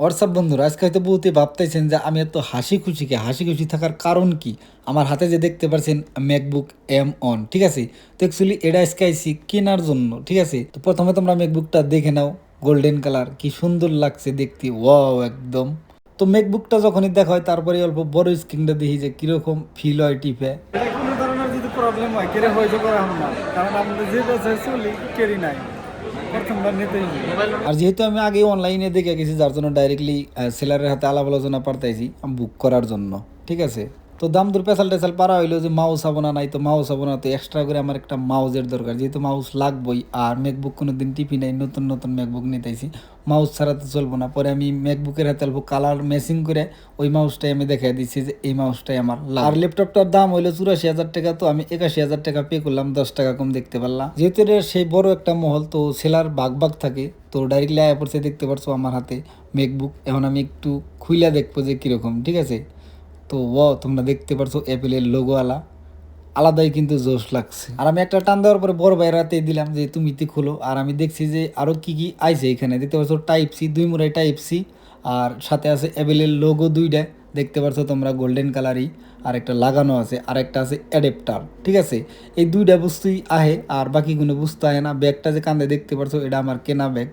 WhatsApp বন্ধুরা আজকে হয়তো বহুতে ভাবতেছেন যে আমি এত হাসি খুশিকে হাসি খুশি থাকার কারণ কি আমার হাতে যে দেখতে পাচ্ছেন ম্যাকবুক এম অন ঠিক আছে তো অ্যাকচুয়ালি এটা আজকে আইসি কেনার জন্য ঠিক আছে তো প্রথমে তোমরা ম্যাকবুকটা দেখে নাও গোল্ডেন কালার কি সুন্দর লাগছে দেখতে ওয়াও একদম তো ম্যাকবুকটা যখনই দেখা হয় তারপরে অল্প বড় স্ক্রিনটা দেখি যে কীরকম ফিল হয় টিপে কোনো ধরনের যদি প্রবলেম হয় কেড়ে হয়ে না কারণ আমরা যে ব্যবসায় চলি কেড়ি নাই। আর যেহেতু আমি আগে অনলাইনে দেখে গেছি, যার জন্য ডাইরেক্টলি সেলারের হাতে আলাপ আলোচনা পাঠাইছি বুক করার জন্য, ঠিক আছে? তো দাম দূর পেশাল টেসাল পারা হইল যে মাউস হব না, নাই তো মাউস হব না, তো এক্সট্রা করে আমার একটা মাউসের দরকার। যেহেতু মাউস লাগবেই, আর ম্যাকবুক কোনো দিন টিপি নাই, নতুন নতুন ম্যাকবুক নিতেছি মাউস ছাড়া তো চলবো না। পরে আমি ম্যাকবুকের হাতে অল্প কালার ম্যাচিং করে, ওই মাউসটাই আমি দেখাই দিচ্ছি যে এই মাউসটাই আমার। আর ল্যাপটপটার দাম হইল চুরাশি হাজার টাকা, তো আমি একাশি হাজার টাকা পে করলাম, দশ টাকা কম দেখতে পারলাম। যেহেতু সেই বড় একটা মহল, তো সেলার বাঘ বাঘ থাকে, তো ডাইরেক্টলি আয়া পড়ছে, দেখতে পারছ আমার হাতে ম্যাকবুক এখন আমি একটু খুইলা দেখব যে কীরকম, ঠিক আছে? তো ও তোমরা দেখতে পারছ অ্যাপেলের লোগোওয়ালা আলাদাই কিন্তু জোশ লাগছে। আর আমি একটা টান দেওয়ার পরে বড় ভাইয়ের হাতে দিলাম যে, তুমি তো খোলো। আর আমি দেখছি যে আরও কী কী আইছে এখানে। দেখতে পাচ্ছ টাইপ সি দুই মুড়াই টাইপ সি আর সাথে আছে অ্যাপেলের লোগো দুইটা। দেখতে পাচ্ছ তোমরা গোল্ডেন কালারই আর একটা লাগানো আছে আর একটা আছে অ্যাডেপ্টার ঠিক আছে? এই দুইটা বস্তুই আহে আর বাকি কোনো বস্তু আহে না। ব্যাগটা যে কান্দে দেখতে পারছ, এটা আমার কেনা ব্যাগ।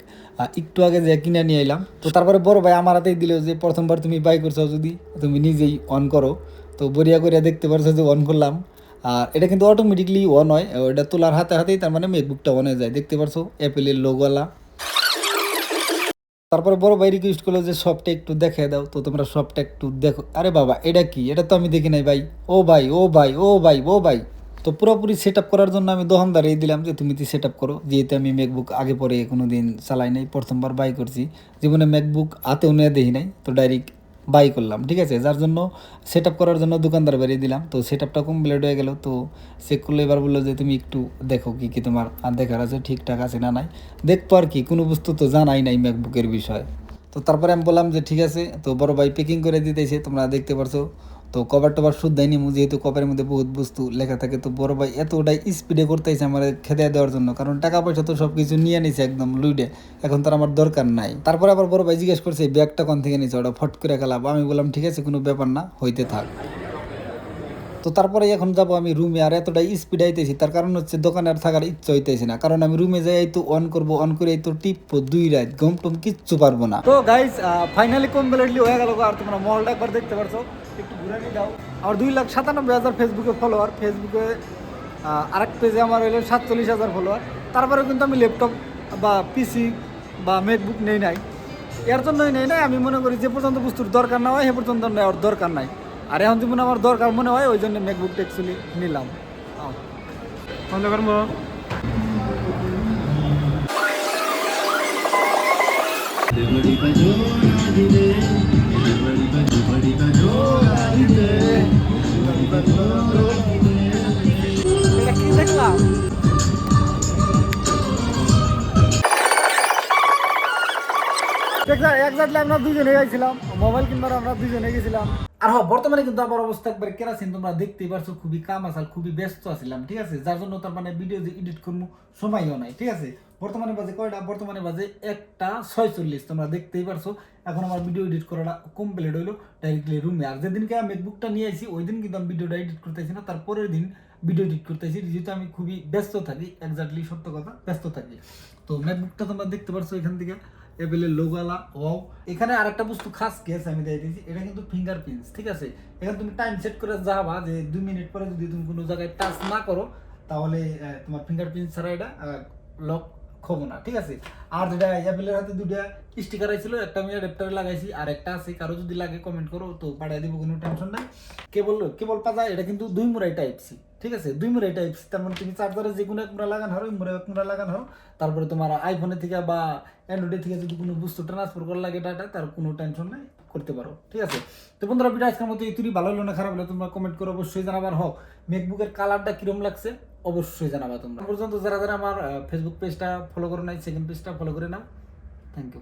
একটু আগে যে কিনে নিয়ে এলাম, তো তারপরে বড় ভাই আমার হাতেই দিল যে, প্রথমবার তুমি বাই করছ, যদি তুমি নিজেই অন করো। তো বরিয়া করিয়া দেখতে পারছ যে অন করলাম। আর এটা কিন্তু অটোমেটিকলি অন হয় এটা তোলার হাতে হাতেই তার মানে মেকবুকটা অন হয়ে যায়। দেখতে পারছ অ্যাপেলের লোগোওয়ালা তারপরে বড় ভাই রিকোয়েস্ট করল যে সবটা একটু দেখে দাও, তো তোমরা সবটা একটু দেখো। আরে বাবা, এটা কি? এটা তো আমি দেখি নাই ভাই। ও ভাই ও ভাই ও ভাই ও ভাই। তো পুরোপুরি সেট আপ করার জন্য আমি দোকানদারে দিলাম যে, তুমি সেট আপ করো। যেহেতু আমি ম্যাকবুক আগে পরে কোনো দিন চালাই নাই, প্রথমবার বাই করছি। জীবনে ম্যাকবুক হাতেও নিয়ে দেখি নাই, তো ডাইরেক্ট বাই করলাম, ঠিক আছে? যার জন্য সেট করার জন্য দোকানদার বেরিয়ে দিলাম। তো সেট আপটা কমপ্লিট হয়ে গেল। তো চেক করলে, এবার বলল যে, তুমি একটু দেখো কি কি তোমার দেখার আছে, ঠিকঠাক আছে না নাই? দেখতো আর কি, কোনো বস্তু তো জানাই নাই ম্যাকবুকের বিষয়। তো তারপরে আমি বললাম যে, ঠিক আছে। তো বড় ভাই প্যাকিং করে দিতেছে, তোমরা দেখতে পারছ। তো কভার টভার শুধু দেয়নি যেহেতু কভারের মধ্যে বহুত বস্তু লেখা থাকে, তো বড় ভাই এতটাই স্পিডে করতে করতেছে আমার খেতে দেওয়ার জন্য। কারণ টাকা পয়সা তো সব কিছু নিয়ে নিছে একদম লুইডে, এখন তার আমার দরকার নাই। তারপরে আবার বড় ভাই জিজ্ঞেস করছে ব্যাগটা কোন থেকে নিছে? ওটা ফট করে খেলাবো আমি বললাম, ঠিক আছে, কোনো ব্যাপার না, হইতে থাক। তো তারপরে এখন যাব আমি রুমে, আর এতটা স্পিড আইতেছি, তার কারণ হচ্ছে দোকানে আর থাকার ইচ্ছা হইতেছে না। কারণ আমি রুমে যাই তো অন করব অন করে তো টিপবো দুই রাত গম টম কিচ্ছু পারব না। তো গাইজ ফাইনালি কমপ্লিটলি হয়ে গেল আর তোমরা মহলটা একবার দেখতে পারছ। একটু ঘুরে নিয়ে দাও আর দুই লাখ সাতানব্বই হাজার ফেসবুকে ফলোয়ার ফেসবুকে আরেক পেজে আমার হলো সাতচল্লিশ হাজার ফলোয়ার তারপরে কিন্তু আমি ল্যাপটপ বা পিসি বা ম্যাকবুক নেই নাই। এর জন্যই নেই নাই, আমি মনে করি যে পর্যন্ত বস্তুর দরকার না হয়, সে পর্যন্ত নেওয়ার দরকার নাই। আর এখন যেমন আমার দরকার মনে হয় ওই জন্য ম্যাকবুকটা অ্যাকচুয়ালি নিলাম। বন্ধ করব। এটা কি দেখলাম একজাক্টলি আমরা দুজনে গেছিলাম। মোবাইল কিনবার আমরা দুজনে গেছিলাম। আর হ্যাঁ বর্তমানে কিন্তু আমার অবস্থা একবার কেরাসিন, তোমরা দেখতেই পারছ, খুবই কাম আসাল, খুবই ব্যস্ত আছিলাম, ঠিক আছে? যার জন্য তার মানে ভিডিও যে এডিট করব সময়ও নাই, ঠিক আছে? বর্তমানে বাজে কয়টা? বর্তমানে বাজে একটা ছয়চল্লিশ, তোমরা দেখতেই পারছ। এখন আমার ভিডিও এডিট করাটা কমপ্লিট হইল ডাইরেক্টলি রুমে আর যেদিনকে আমি ম্যাকবুকটা নিয়ে আসি ওই দিন কিন্তু আমি ভিডিওটা এডিট করতেছি না, তার পরের দিন ভিডিও এডিট করতেছি, যেহেতু আমি খুবই ব্যস্ত থাকি একজাক্টলি সত্য কথা, ব্যস্ত থাকি। তো ম্যাকবুকটা তোমরা দেখতে পারছ এখান থেকে। এভেলের লোগালা ওয়াও এখানে আরেকটা বস্তু খাস কেস আমি দিয়ে দিয়েছি এটা কিন্তু ফিঙ্গারপ্রিন্টস ঠিক আছে? এখানে তুমি টাইম সেট করে যাবা যে দুই মিনিট পরে যদি তুমি কোনো জায়গায় টাচ না করো, তাহলে তোমার ফিঙ্গারপ্রিন্ট ছাড়া এটা লক খবো না, ঠিক আছে? আর যেটা অ্যাপেলের হাতে দুটা স্টিকার আইছিল, একটা আমি অ্যাডাপ্টারে লাগাইছি, আর একটা আছে, কারও যদি লাগে কমেন্ট করো, তো পাঠিয়ে দিব, কোনো টেনশন নাই। কেবল কেবল পাতা এটা কিন্তু দুই মুরাই টাইপ সি ঠিক আছে? দুই মুরাই টাইপ সি তার মানে তুমি চার্জারে যে কোনো এক মুরা লাগান হরো মুরা এক মুরা লাগান হরো তারপরে তোমার আইফোনে থেকে বা অ্যান্ড্রয়েড থেকে যদি কোনো বস্তু ট্রান্সফার করা লাগে ডাটা তার কোনো টেনশন নাই, করতে পারো, ঠিক আছে? তো বন্ধুরা ভিডিও আজকের মতো ইতুরি ভালো হলো না, খারাপ হলো, তোমরা কমেন্ট করে অবশ্যই জানাবার হোক মেকবুকের কালারটা কিরম লাগছে? অবশ্যই জানাবা তোমরা। পর্যন্ত যারা যারা আমার ফেসবুক পেজটা ফলো করো নাই সেকেন্ড পেজটা ফলো করে নাও। Thank you